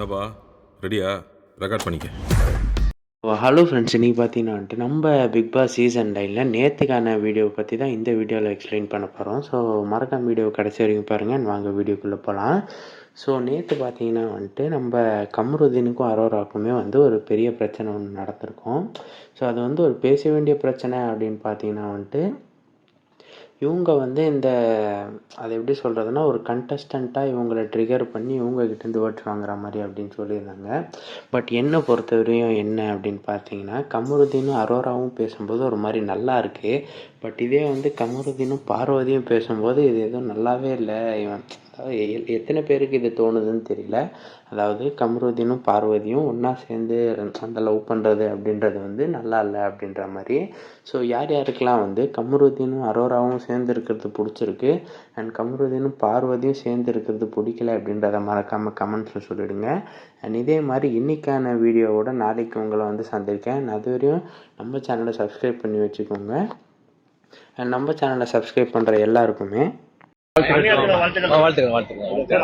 என்னப்பா? ரெடியா ரெக்கார்ட் பண்ணிக்க. ஹலோ ஃப்ரெண்ட்ஸ் இன்றைக்கி பார்த்தீங்கன்னா வந்துட்டு நம்ம பிக் பாஸ் சீசன் நைனில் நேற்றுக்கான வீடியோவை பற்றி தான் இந்த வீடியோவில் எக்ஸ்பிளைன் பண்ண போகிறோம் ஸோ மறக்காம வீடியோ கடைசி வரைக்கும் பாருங்கள் வாங்க வீடியோக்குள்ளே போகலாம் ஸோ நேற்று பார்த்தீங்கன்னா வந்துட்டு நம்ம கமருதீனுக்கும் அரோராக்குமே வந்து ஒரு பெரிய பிரச்சனை ஒன்று நடந்திருக்கும். ஸோ அது வந்து ஒரு பேச வேண்டிய பிரச்சனை அப்படின்னு பார்த்தீங்கன்னா வந்துட்டு இவங்க வந்து இந்த அது எப்படி சொல்கிறதுனா ஒரு கண்டஸ்டண்ட்டாக இவங்கள ட்ரிகர் பண்ணி இவங்ககிட்டேருந்து ஓட்டு வாங்குற மாதிரி அப்படின்னு சொல்லியிருந்தாங்க. பட் என்னை பொறுத்தவரையும் என்ன அப்படின்னு பார்த்தீங்கன்னா கமருதீனும் அரோராவும் பேசும்போது ஒரு மாதிரி நல்லா இருக்குது பட் இதே வந்து கமருதீனும் பார்வதியும் பேசும்போது இது எதுவும் நல்லாவே இல்லை. இவன் அதாவது எ- எத்தனை பேருக்கு இது தோணுதுன்னு தெரியல. அதாவது கமருதீனும் பார்வதியும் ஒன்றா சேர்ந்து அந்த லவ் பண்ணுறது அப்படின்றது வந்து நல்லா இல்லை அப்படின்ற மாதிரி. ஸோ யார் யாருக்கெல்லாம் வந்து கமருதீனும் அரோராவும் சேர்ந்து இருக்கிறது பிடிச்சிருக்கு. அண்ட் கமருதீனும் பார்வதியும் சேர்ந்து இருக்கிறது பிடிக்கல அப்படின்றத மறக்காமல் கமெண்ட்ஸில் சொல்லிவிடுங்க அண்ட் இதே மாதிரி இன்னைக்கான வீடியோவோட நாளைக்கு உங்களை வந்து சந்திருக்கேன் அது வரையும் நம்ம சேனலை சப்ஸ்கிரைப் பண்ணி வச்சுக்கோங்க. அண்ட் நம்ம சேனலை சப்ஸ்கிரைப் பண்ணுற எல்லாருக்குமே வாழ்த்துக்கள் வாழ்த்துக்கள்.